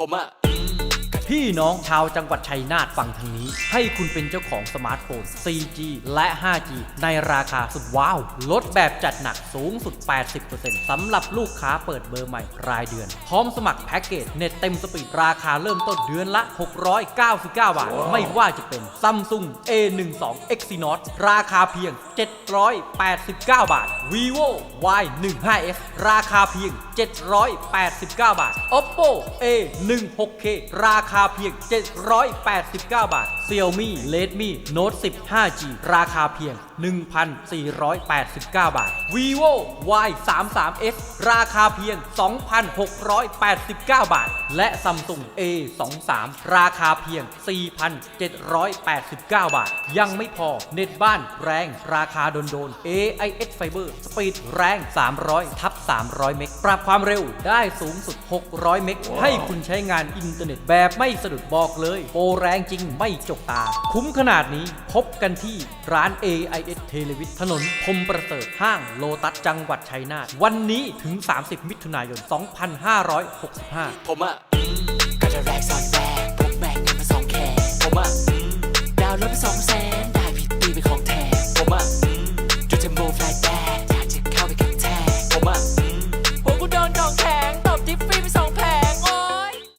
宝马 พี่น้องชาวจังหวัดชัยนาทฟังทางนี้ ให้คุณเป็นเจ้าของสมาร์ทโฟน 4G และ 5G ในราคาสุดว้าว ลดแบบจัดหนักสูงสุด 80%สำหรับลูกค้าเปิดเบอร์ใหม่รายเดือน พร้อมสมัครแพ็กเกจเน็ตเต็มสปีดราคาเริ่มต้นเดือนละ 699 บาท ไม่ว่าจะเป็น Samsung A12 Exynos ราคาเพียง 789 บาท vivo Y15s ราคาเพียง 789 บาท oppo A16k ราคาาเพียง 789 บาท xiaomi redmi note 10 5g ราคาเพียง 1,489 บาท vivo Y33s ราคาเพียง 2,689 บาท และ Samsung A23 ราคาเพียง 4,789 บาท ยังไม่พอ เน็ตบ้านแรงราคาโดนโดน AIS Fiber สปีดแรง 300 ทับ 300 เมก ปรับความเร็วได้สูงสุด 600 เมก ให้คุณใช้งานอินเทอร์เน็ตแบบไม่สะดุดบอกเลย โปรแรงจริงไม่จกตา คุ้มขนาดนี้พบกันที่ร้าน AIS เทเลวิทถนนพรมประเสริฐห้างโลตัสจังหวัดชัยนาทวันนี้ถึง 30 มิถุนายน 2565 ผมอะอืมก็จะแรกซ้อนแรก